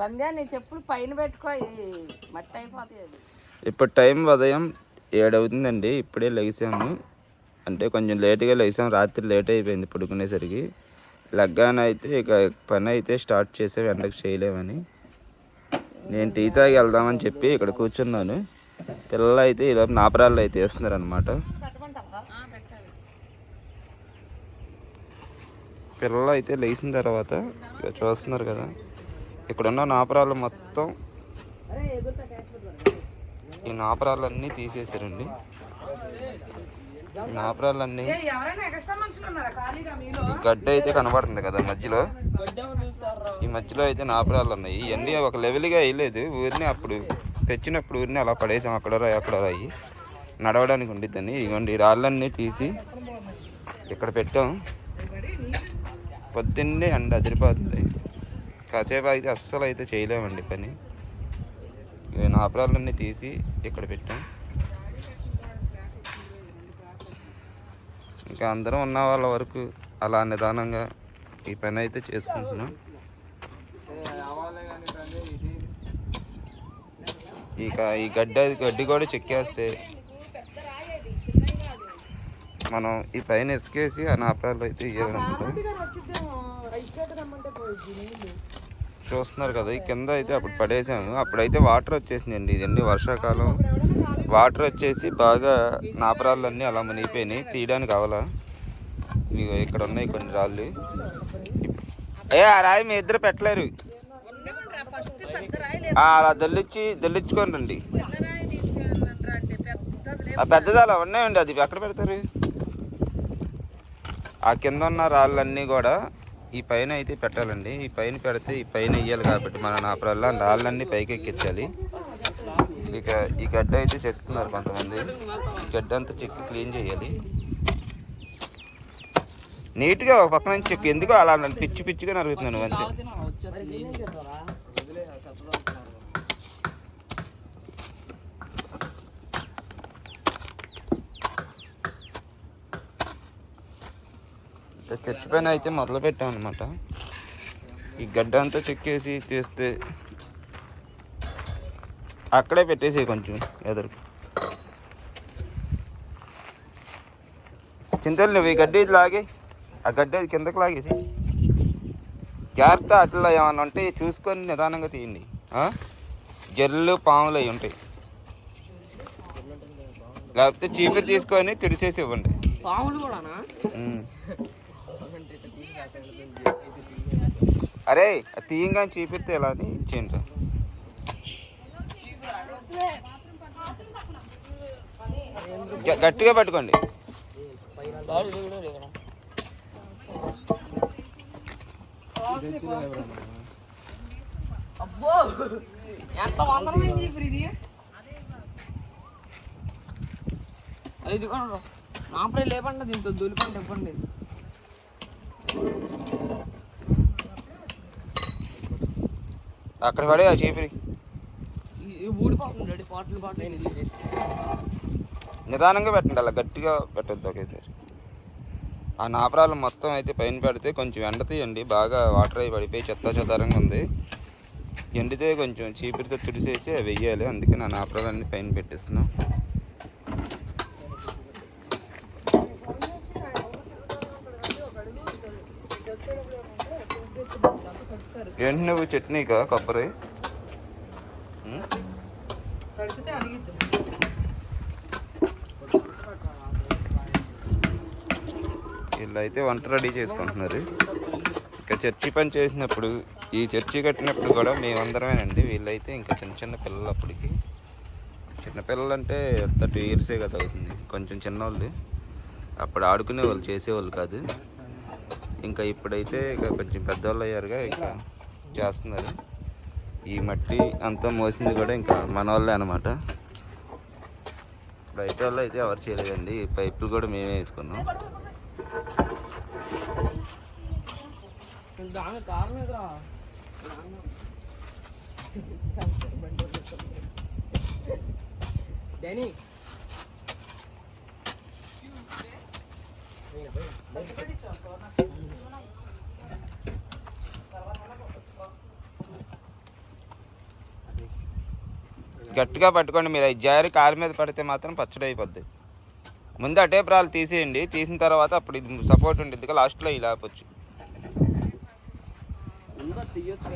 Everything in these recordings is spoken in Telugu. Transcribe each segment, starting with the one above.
సంధ్య నీ చెప్పులు పైన పెట్టుకో మట్టి అయిపోతాయి అది. ఇప్పుడు టైం ఉదయం ఏడవుతుందండి ఇప్పుడే లెగిసాము అంటే కొంచెం లేట్గా లెగిసాం రాత్రి లేట్ అయిపోయింది పడుకునేసరికి. లగ్గానైతే ఇక పని అయితే స్టార్ట్ చేసే వెంటకి చేయలేమని. నేను టీ తాగి వెళ్దామని చెప్పి ఇక్కడ కూర్చున్నాను. పిల్లలు అయితే ఈలోపు నాపరాళ్ళు అయితే వేస్తున్నారు అనమాట పిల్లలు అయితే లేచిన తర్వాత చూస్తున్నారు కదా. ఇక్కడ ఉన్న నాపరాలు మొత్తం ఈ నాపరాలన్నీ తీసేసారండి నాపరాలన్నీ గడ్డ అయితే కనబడుతుంది కదా మధ్యలో. ఈ మధ్యలో అయితే నాపరాలు ఉన్నాయి. ఇవన్నీ ఒక లెవెల్గా వేయలేదు. ఊరిని అప్పుడు తెచ్చినప్పుడు ఊరిని అలా పడేసాం. అక్కడ రాయి అక్కడ రాయి. నడవడానికి ఉండిద్దని. ఈ రాళ్ళన్నీ తీసి ఇక్కడ పెట్టాం. పొద్దున్నే అండి అదిరిపోతుంది. కాసేపు అయితే అస్సలు అయితే చేయలేమండి పని. నాపరాలన్నీ తీసి ఇక్కడ పెట్టాం. ఇంకా అందరం ఉన్న వాళ్ళ వరకు అలా నిదానంగా ఈ పని అయితే చేసుకుంటున్నాం. ఇక ఈ గడ్డ గడ్డి కూడా చెక్కేస్తే మనం ఈ పైన ఇసుకేసి ఆ నాపరాలు అయితే ఇవ్వాలనుకుంటాం చూస్తున్నారు కదా ఈ కింద అయితే అప్పుడు పడేసాము అప్పుడైతే వాటర్ వచ్చేసిందండి ఇదండి వర్షాకాలం. వాటర్ వచ్చేసి బాగా నాపరాళ్ళన్నీ అలా మునిగిపోయినాయి. తీయడానికి అవలా. ఇగో ఇక్కడ ఉన్నాయి కొన్ని రాళ్ళు. ఏ ఆ రాయి మీ ఇద్దరు పెట్టలేరు. అలా దొల్లిచ్చి దొల్లించుకొని రండి. పెద్దది ఆ పెద్దది అలా ఉన్నాయండి అది ఎక్కడ పెడతారు? ఆ కింద ఉన్న రాళ్ళన్నీ కూడా ఈ పైన అయితే పెట్టాలండి. ఈ పైన పెడితే ఈ పైన ఇయ్యాలి కాబట్టి మన నాపరల్లా రాళ్ళన్నీ పైకి ఎక్కించాలి. ఇక ఈ గడ్డ అయితే చెక్కుతున్నారు కొంతమంది. ఈ గడ్డ అంతా చెక్కి క్లీన్ చేయాలి. నీట్గా ఒక పక్క నుంచి చెక్కు. ఎందుకో అలా పిచ్చి పిచ్చిగా నరుగుతున్నాను అంతే. చర్చి పైన అయితే మొదలు పెట్టాం అనమాట ఈ గడ్డ అంతా చెక్కేసి తీస్తే అక్కడే పెట్టేసి కొంచెం ఎదురు చింతలు నువ్వు ఈ గడ్డి ఇది లాగే ఆ గడ్డి కిందకి లాగేసి. జాగ్రత్త అట్లా ఏమన్నా ఉంటే చూసుకొని నిదానంగా తీయండి? జల్లు పాములు అవి ఉంటాయి. లేకపోతే చీపురు తీసుకొని తుడిసేసి ఇవ్వండి. పాములు కూడానా? అరే తీయంగా చూపిస్తే ఎలా? అని ఇచ్చేయండి గట్టిగా పట్టుకోండి. అబ్బో! ఎంత వందరమైంది ఇప్పుడు ఇది? ఐదు నాపడే లేపండి దీంతో దొలిపండి ఇవ్వండి. అక్కడ పడే ఆ చీపిరి. నిదానంగా పెట్టండి అలా గట్టిగా పెట్టద్దు ఒకేసారి. ఆ నాపరాలు మొత్తం అయితే పైన పెడితే కొంచెం ఎండతీయండి బాగా వాటర్ అయి పడిపోయి చెత్త చెదారంగా ఉంది. ఎండితే కొంచెం చీపిరితో తుడిసేసి అవి వెయ్యాలి అందుకే నా నాపరాలన్నీ పైన పెట్టేస్తున్నాం. ఏంటి నువ్వు చట్నీకా? కొబ్బరి? వీళ్ళు అయితే వంట రెడీ చేసుకుంటున్నారు. ఇంకా చర్చి పని చేసినప్పుడు ఈ చర్చి కట్టినప్పుడు కూడా మేమందరమేనండి. వీళ్ళైతే ఇంకా చిన్న చిన్న పిల్లలు అప్పటికి చిన్న పిల్లలు అంటే ఎంత టూ ఇయర్సే కదా అవుతుంది. కొంచెం చిన్నవాళ్ళు అప్పుడు ఆడుకునే వాళ్ళు చేసేవాళ్ళు కాదు. ఇంకా ఇప్పుడైతే ఇక కొంచెం పెద్దవాళ్ళు అయ్యారుగా ఇంకా చేస్తున్నారు. ఈ మట్టి అంతా మోసింది కూడా ఇంకా మన వాళ్ళే అనమాట బయట వాళ్ళు అయితే ఎవరు చేయలేదండి. ఈ పైపులు కూడా మేమే వేసుకున్నాం. దాని కారణం ఎదురా డానీ గట్టిగా పట్టుకోండి. మీరు జారి కాలు మీద పడితే మాత్రం పచ్చడి అయిపోద్ది ముందు అటే ప్రాలు తీసేయండి. తీసిన తర్వాత అప్పుడు ఇది సపోర్ట్ ఉంటుంది. లాస్ట్లో ఇలా ఆపొచ్చు తీయొచ్చు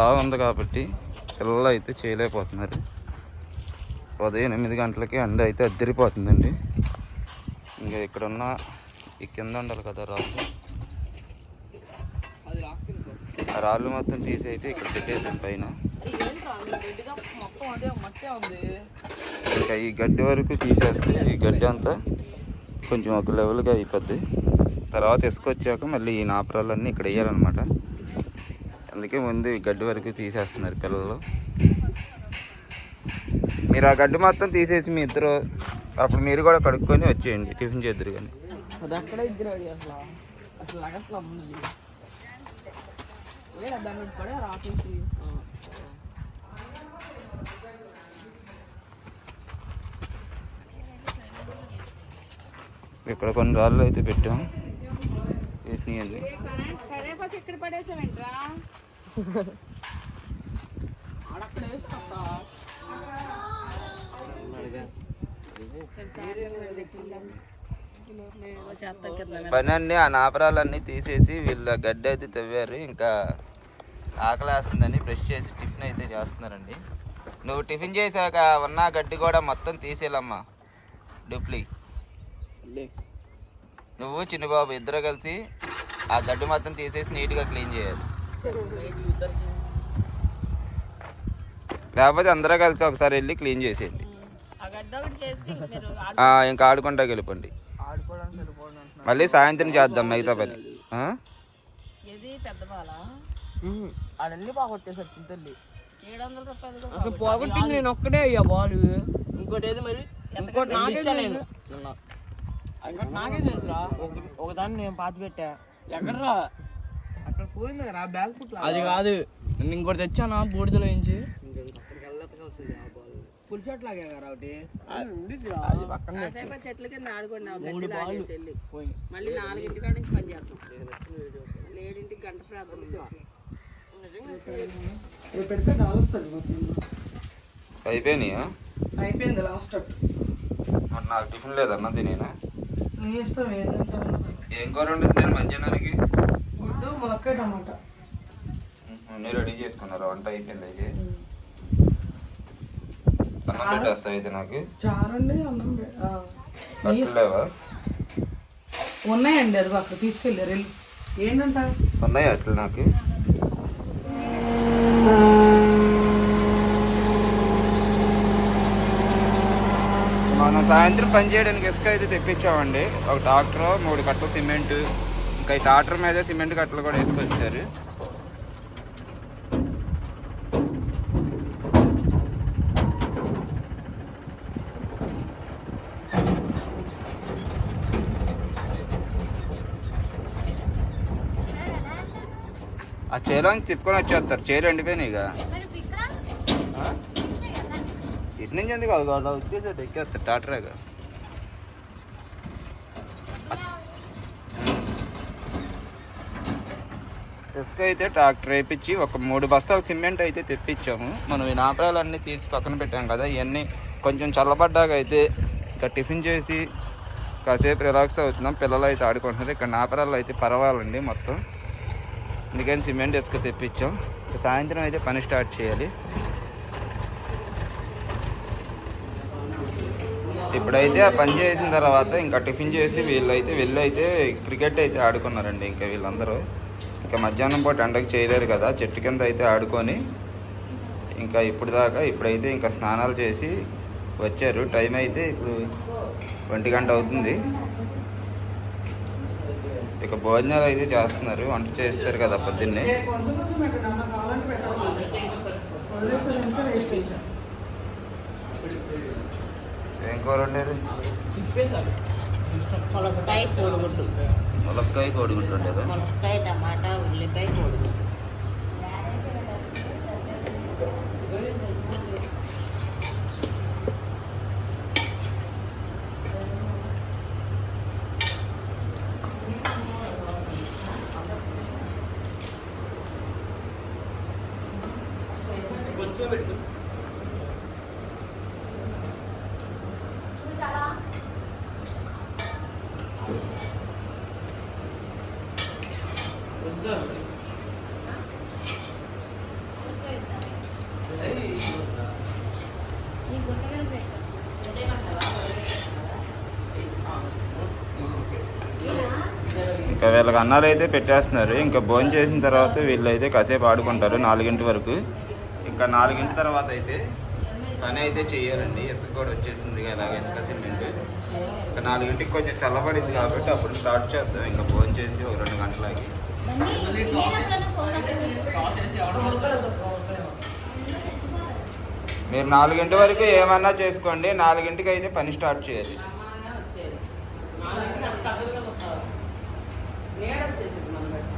బాగుంది కాబట్టి పిల్లలు అయితే చేయలేకపోతున్నారు. ఉదయం ఎనిమిది గంటలకి ఎండ అయితే అద్దరిపోతుందండి. ఇంకా ఇక్కడున్న ఈ కింద ఉండాలి కదా రాళ్ళు. ఆ రాళ్ళు మొత్తం తీసి అయితే ఇక్కడ పెట్టేసాం పైన. ఇంకా ఈ గడ్డి వరకు తీసేస్తే ఈ గడ్డి అంతా కొంచెం ఒక లెవెల్గా అయిపోద్ది. తర్వాత ఇసుకొచ్చాక మళ్ళీ ఈ నాపరాలన్నీ ఇక్కడ వేయాలన్నమాట. అందుకే ముందు ఈ గడ్డి వరకు తీసేస్తున్నారు పిల్లలు. మీరు ఆ గడ్డి మొత్తం తీసేసి మీ ఇద్దరు అప్పుడు మీరు కూడా కడుక్కొని వచ్చేయండి టిఫిన్ చేద్దరు కానీ. ఇక్కడ కొన్ని రాళ్ళు అయితే పెట్టాం. కరేపాకు ఎక్కడ పడేసావేంట్రా? కింద పని అన్ని ఆ నాపరాలన్నీ తీసేసి వీళ్ళ గడ్డి అయితే తవ్వారు. ఇంకా ఆకలేస్తుందని బ్రష్ చేసి టిఫిన్ అయితే చేస్తున్నారండి. నువ్వు టిఫిన్ చేశాక ఉన్న గడ్డి కూడా మొత్తం తీసేయాలమ్మా. డూప్లీ. నువ్వు చిన్నబాబు ఇద్దరు కలిసి ఆ గడ్డి మొత్తం తీసేసి నీట్గా క్లీన్ చేయాలి. లేకపోతే అందరూ కలిసి ఒకసారి వెళ్ళి క్లీన్ చేసేయండి. ఆ గడ్డ ఒకటి చేసి మీరు ఆ, ఇంకా ఆడుకుంటా అంటున్నా మళ్ళీ సాయంత్రం చేద్దాం మిగతా పని. అసలు పోగొట్టింది నేను ఒక్కడే అయ్యా బాల్. ఇంకోటి ఏది మరి? ఇంకోటి నాకే నేను. ఇంకోటి నాకే తెలుసురా. ఒకదాన్ని నేను పాతి పెట్టా. ఎక్కడరా? అక్కడ పోయింది కదా బ్యాగ్ అది కాదు నేను ఇంకోటి తెచ్చానా బూడిదలో నుంచి? లాగే కదా ఒకటి. అది పక్కన చెట్ల కింద ఆడుకోండి మూడు పోయి. మళ్ళీ నాలుగింటి కాడ నుంచి పని మళ్ళీ ఏడింటికి గంట అయిపోయినాయా? అయిపోయింది లాస్ట్ నాకు టిఫిన్ లేదన్నా తినేనా? ఏం కూర వండుతుంది మధ్యాహ్నానికి? గుడ్డు ములక్కాయ టమాటా. అన్నీ రెడీ చేసుకున్నారా? వంట అయిపోయింది అయితే అన్నం పెట్టేస్తావు అయితే నాకు? చారండి అన్నం ఉన్నాయండి అది అక్కడ తీసుకెళ్ళారు ఏంటంట? ఉన్నాయి అట్లు నాకు మనం సాయంత్రం పని చేయడానికి ఇసుక అయితే తెప్పించామండి. ఒక ట్రాక్టర్ మూడు కట్టలు సిమెంట్ ఇంకా ఈ ట్రాక్టర్ మీద సిమెంట్ కట్టలు కూడా వేసుకొచ్చారు. ఆ చేలోకి తిప్పుకొని వచ్చేస్తారు. చేలు ఎండిపోయినాయి ఇక. ఇటు నుంచి ఎందుకు కాదు అలా వచ్చేసాడు టాటరే కదా ఇసుక అయితే ట్రాక్టర్ వేయించి ఒక మూడు బస్తాలు సిమెంట్ అయితే తెప్పించాము. మనం ఈ నాపరాలన్నీ తీసి పక్కన పెట్టాం కదా ఇవన్నీ కొంచెం చల్లబడ్డాక అయితే ఇంకా టిఫిన్ చేసి కాసేపు రిలాక్స్ అవుతున్నాం. పిల్లలు అయితే ఆడుకుంటున్నారు. ఇక్కడ నాపరాలు అయితే పర్వాలండి మొత్తం. అందుకని సిమెంట్ ఇసుక తెప్పించాం. సాయంత్రం అయితే పని స్టార్ట్ చేయాలి. ఇప్పుడైతే ఆ పని చేసిన తర్వాత ఇంకా టిఫిన్ చేసి వీళ్ళైతే వెళ్ళి అయితే క్రికెట్ అయితే ఆడుకున్నారండి ఇంకా వీళ్ళందరూ. ఇంకా మధ్యాహ్నం పూట ఎండకు చేయలేరు కదా చెట్టు కింద అయితే ఆడుకొని ఇంకా ఇప్పుడు దాకా ఇప్పుడైతే ఇంకా స్నానాలు చేసి వచ్చారు. టైం అయితే ఇప్పుడు ఒంటి గంట అవుతుంది. ఇక భోజనాలు అయితే చేస్తున్నారు. వంట చేస్తారు కదా పొద్దున్నే కొంచెం కొంచెం పెట్టండి అన్న కావాలని పెట్టచ్చు వదిలేసారంటే వేస్ట్ అయిపోయింది ఏం కూర తిప్పేశారు ములక్కాయ కోడిగుడ్డు ములక్కాయ ఉండేదా టమాటా ఉల్లిపాయ కోడిగుడ్డు కొంచెం పెట్టుకో ఇంకా వీళ్ళకి అన్నాలు అయితే పెట్టేస్తున్నారు. ఇంకా భోజనం చేసిన తర్వాత వీళ్ళు అయితే కాసేపు ఆడుకుంటారు నాలుగింటి వరకు. ఇంకా నాలుగింటి తర్వాత అయితే పని అయితే చేయాలండి ఇసుక కూడా వచ్చేసింది ఇలాగ ఇసుక సిమెంట్. ఇంకా నాలుగింటికి కొంచెం చల్లబడింది కాబట్టి అప్పుడు స్టార్ట్ చేద్దాం. ఇంకా భోజనం చేసి ఒక రెండు గంటలకి. మీరు నాలుగింటి వరకు ఏమన్నా చేసుకోండి. నాలుగింటికి అయితే పని స్టార్ట్ చేయాలి నీడ వచ్చేసింది మన బట్టి.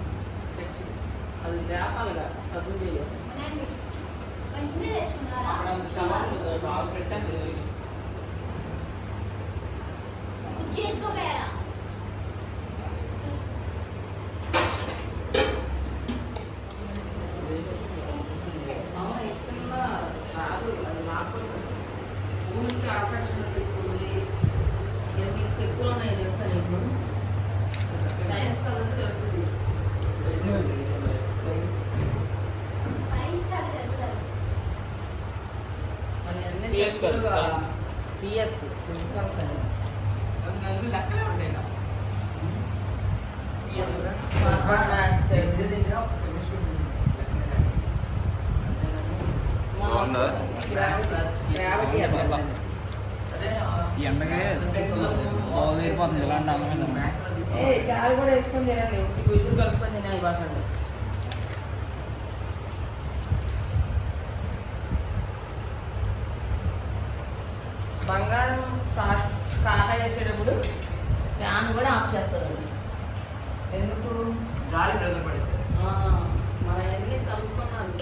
చచ్చి. ఉంది, బాగా పెట్టాను అందమైన ఏ చారు కూడా వేసుకొని తినండి. ఇద్దరు కలుపుకొని తినాలి బాకండి బంగారం కా- కాక చేసేటప్పుడు ఫ్యాన్ కూడా ఆఫ్ చేస్తారండి ఎందుకు గాలి ప్రజపడింది ఆ, మన అన్ని కలుపుకున్నాను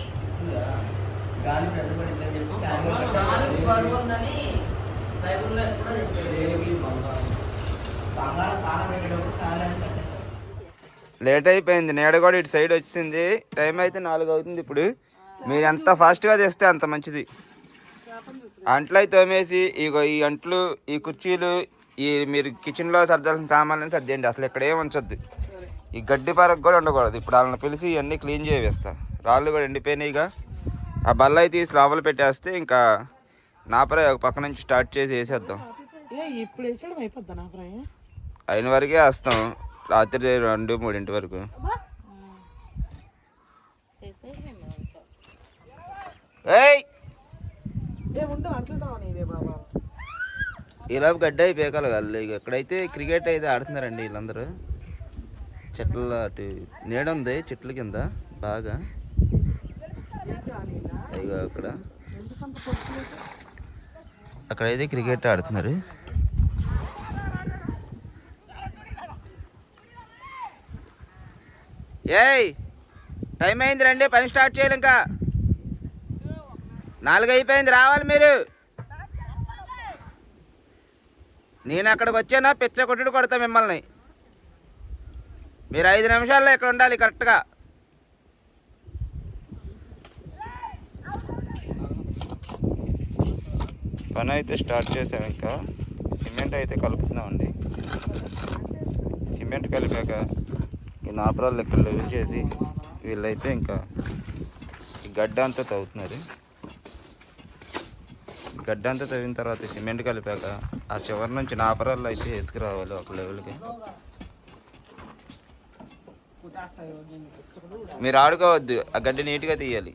గాలి ప్రజపడింది అని చెప్పి నాలుగు బరువు ఉందని బైబుల్లో కట్టారు లేట్ అయిపోయింది. నీడ కూడా ఇటు సైడ్ వచ్చింది. టైం అయితే నాలుగు అవుతుంది ఇప్పుడు. మీరు ఎంత ఫాస్ట్గా చేస్తే అంత మంచిది. అంట్లు అయితే తోమేసి ఇగో ఈ అంట్లు ఈ కుర్చీలు ఈ మీరు కిచెన్లో సర్దాల్సిన సామాన్లను సర్దేయండి. అసలు ఇక్కడ ఉంచొద్దు. ఈ గడ్డి పరకు కూడా ఉండకూడదు. ఇప్పుడు వాళ్ళని పిలిచి ఇవన్నీ క్లీన్ చేవేస్తా రాళ్ళు కూడా ఎండిపోయినాయిగా. ఆ బల్ల అయితే తీసి లోపల పెట్టేస్తే ఇంకా నాపరే ఒక పక్క నుంచి స్టార్ట్ చేసి వేసేద్దాం. ఏ ఇప్పుడు వేసాడు అయిపోద్దా నా ప్రాయం అయిన వరకే వేస్తాం. రాత్రి రెండు మూడింటి వరకు. ఈలోపు గడ్డ అయిపోయాలి వాళ్ళు ఇక ఎక్కడైతే క్రికెట్ అయితే ఆడుతున్నారండి వీళ్ళందరూ. చెట్ల అటు నీడ ఉంది చెట్ల కింద బాగా. ఇగో అక్కడ. అక్కడైతే క్రికెట్ ఆడుతున్నారు. ఏయ్ టైం అయింది రండి పని స్టార్ట్ చేయాలి ఇంకా. నాలుగు అయిపోయింది రావాలి మీరు. నేను అక్కడికి వచ్చానా పిచ్చ కొట్టుడు కొడతా మిమ్మల్ని. మీరు ఐదు నిమిషాల్లో ఇక్కడ ఉండాలి కరెక్ట్గా. పని అయితే స్టార్ట్ చేసాం ఇంకా. సిమెంట్ అయితే కలుపుతున్నామండి సిమెంట్ కలిపాక ఈ నాపరాలు లెక్కలు లెవెల్ చేసి వీళ్ళైతే ఇంకా గడ్డ అంతా తవ్వుతున్నారు. గడ్డ అంతా తవ్విన తర్వాత సిమెంట్ కలిపాక ఆ చివరి నుంచి నాపరాలు అయితే వేసుకురావాలి ఒక లెవెల్కి. మీరు ఆడుకోవద్దు ఆ గడ్డ నీట్గా తీయాలి.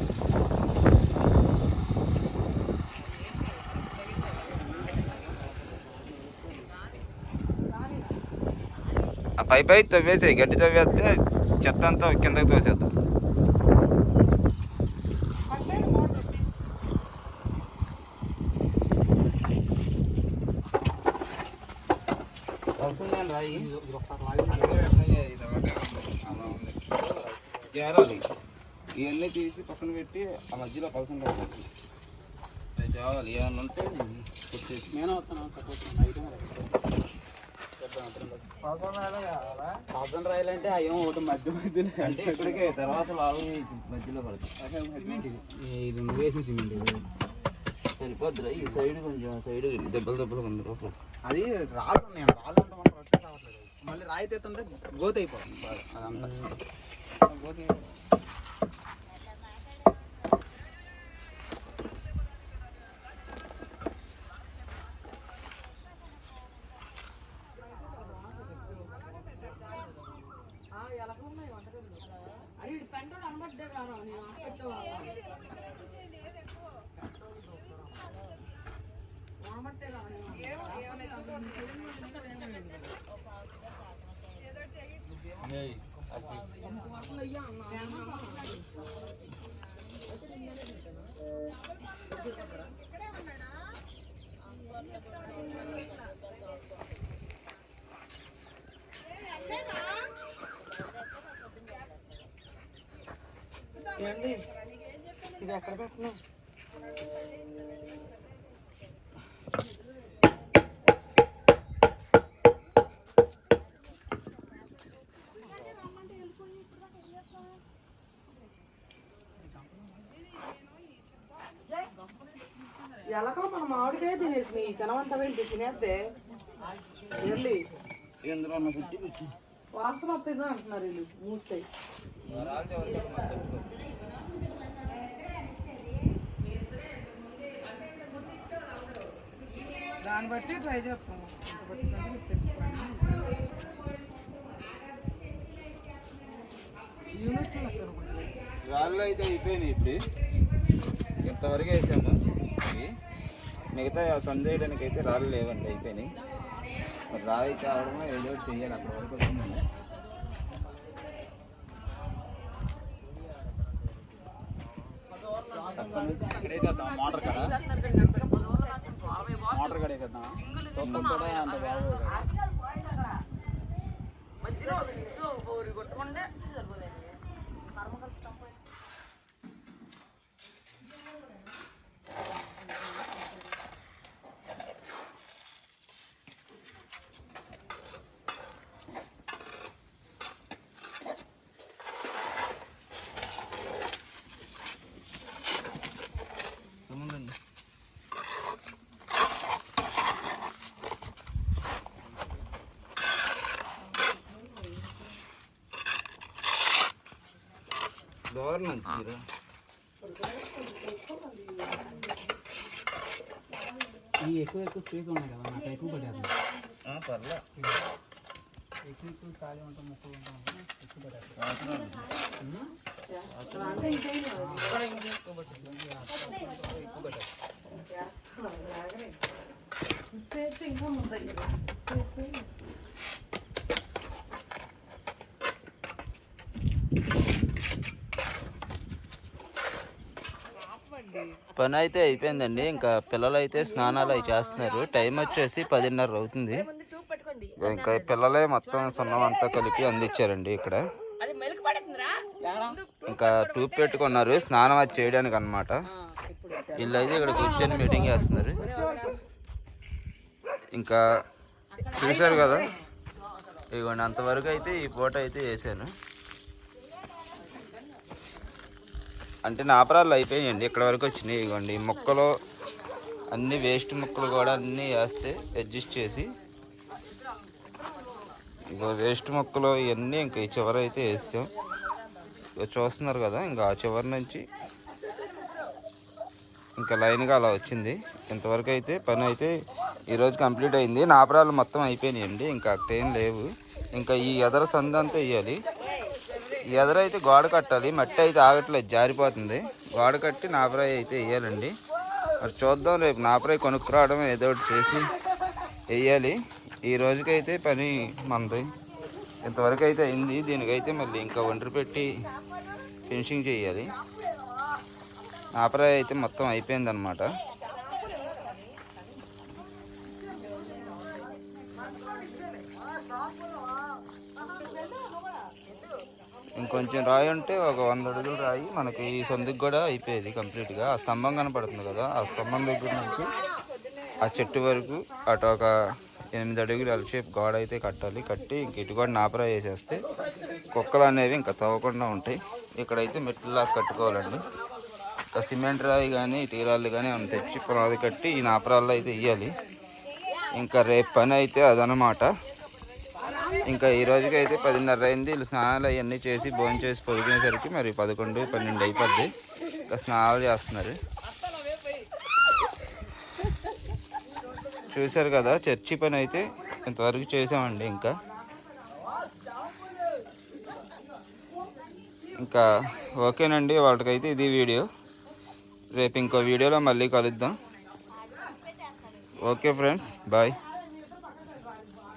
పై పై తవ్వేసాయి గడ్డి తవ్వేస్తే చెత్త అంతా కిందకి తోసేద్దాం. చేరాలి ఇవన్నీ తీసి పక్కన పెట్టి ఆ మధ్యలో పెట్టాలి అది చేయాలి ఏమన్నా ఉంటే కొట్టేసి. నేను వస్తాను. సపోజ్ పదం రాయాలంటే అయ్యో ఒకటి మధ్య మధ్యలో అంటే ఇక్కడికే తర్వాత లావు మధ్యలో పడుతుంది. ఇది వేసిన సిమెంట్. సరిపోద్దురా ఈ సైడ్ కొంచెం సైడ్ దెబ్బలు దెబ్బలు ఉంది లోపల అది రాళ్ళు ఉన్నాయి రాళ్ళు అంటే మనకు వర్షం రావట్లేదు. మళ్ళీ రాయి తెస్తుంటే గోత అయిపోతుంది బాగా అదంతా. గోత అయిపోతుంది. ఏంటి ఇది ఎక్కడ పెట్టినా ఎలకలు మన మామిడికాయ తినేసినాయి. తినవంటవేంటి తినేద్దే. వెళ్ళి. వాసన వస్తుంది అంటున్నారు వీళ్ళు. మూస్తాయి దాన్ని బట్టి ట్రై చేస్తాము రాళ్ళు అయితే అయిపోయినాయి ఇప్పుడు. ఇంతవరకు వేసాము. మిగతా సంద వేయడానికి అయితే రాళ్ళు లేవండి అయిపోయినాయి. మరి రాయి కావడమో ఏదో చెయ్యాలి అక్కడ వరకు వచ్చిందండి ఇక్కడే చేద్దాం మోటార్ కాడ మోటార్ కాడే చేద్దాం చూస్తాం కూడా అంత బాగోదు మధ్యలో ఒక సిక్స్ ఫోర్ కొట్టుకుంటే సరిపోతుంది సుమందండి దారుణం తీరా ఈ ఎక్కువ ఎక్కువ స్పేస్ ఉన్నాయి కదా నాకు ఎక్కువ పడేది పర్లే ఎక్కువ ఎక్కువ ఖాళీ ఉంటాం ముక్కలు ఉంటాం ఎక్కువ పడేది అంటే ఇంకేం చేస్తే ఇంకా ముందు పని అయితే అయిపోయిందండి. ఇంకా పిల్లలు అయితే స్నానాలు అవి చేస్తున్నారు. టైం వచ్చేసి పదిన్నర అవుతుంది. ఇంకా పిల్లలే మొత్తం సున్నం అంతా కలిపి అందించారండి ఇక్కడ. ఇంకా ట్యూబ్ పెట్టుకున్నారు. స్నానం అది చేయడానికి అనమాట వీళ్ళు అయితే ఇక్కడ కూర్చొని మీటింగ్ చేస్తున్నారు. ఇంకా చూశారు కదా? ఇదిగోండి అంతవరకు అయితే ఈ ఫోటో అయితే వేసాను అంటే నాపరాలు అయిపోయాయండి ఇక్కడ వరకు వచ్చినాయి. ఇవ్వండి మొక్కలు అన్ని వేస్ట్ మొక్కలు కూడా అన్నీ వేస్తే అడ్జస్ట్ చేసి ఇగో వేస్ట్ మొక్కలు ఇవన్నీ ఇంకా ఈ చివర అయితే వేసాం. ఇగో చూస్తున్నారు కదా ఇంకా ఆ చివరి నుంచి ఇంకా లైన్గా అలా వచ్చింది. ఇంతవరకు అయితే పని అయితే ఈరోజు కంప్లీట్ అయింది. నాపరాలు మొత్తం అయిపోయినాయండి. ఇంకా అక్కడ ఏం లేవు. ఇంకా ఈ ఎదర సందు అంతా వేయాలి. ఎదరైతే గోడ కట్టాలి. మట్టి అయితే ఆగట్లేదు. జారిపోతుంది. గోడ కట్టి నాపరాయి అయితే వేయాలండి. మరి చూద్దాం. రేపు నాపరాయి కొనుక్కురావడం ఏదో ఒకటి చేసి వేయాలి. ఈ రోజుకైతే పని మనది. ఇంతవరకు అయితే అయింది. దీనికైతే మళ్ళీ ఇంకా ఒంటరి పెట్టి ఫినిషింగ్ చేయాలి. నాపరాయి అయితే మొత్తం అయిపోయిందనమాట ఇంకొంచెం రాయి ఉంటే ఒక వంద అడుగులు రాయి. మనకి ఈ సందుకు కూడా అయిపోయేది కంప్లీట్గా ఆ స్తంభం కనపడుతుంది కదా ఆ స్తంభం దగ్గర నుంచి ఆ చెట్టు వరకు అటు ఒక ఎనిమిది అడుగులు ఎల్ షేప్ గోడ అయితే కట్టాలి. కట్టి ఇంక ఇటు కూడా నాపరా వేసేస్తే కుక్కలు అనేవి ఇంకా తవ్వకుండా ఉంటాయి. ఇక్కడైతే మెట్లులా కట్టుకోవాలండి. ఇంకా సిమెంట్ రాయి కానీ తీరాళ్ళు కానీ ఏమైనా తెచ్చి పునాది కట్టి ఈ నాపరాల్లో అయితే ఇవ్వాలి ఇంకా రేపు పని అయితే అదనమాట. ఇంకా ఈ రోజుకి అయితే పదిన్నర అయింది. వీళ్ళు స్నానాలు అవన్నీ చేసి భోజనం చేసి పొదిగినేసరికి మరి పదకొండు పన్నెండు అయిపోద్ది. ఇంకా స్నానాలు చేస్తున్నారు. చూశారు కదా చర్చి పని అయితే ఇంతవరకు చేసామండి ఇంకా. ఇంకా ఓకేనండి వాళ్ళకైతే ఇది వీడియో. రేపు ఇంకో వీడియోలో మళ్ళీ కలుద్దాం. Okay friends bye.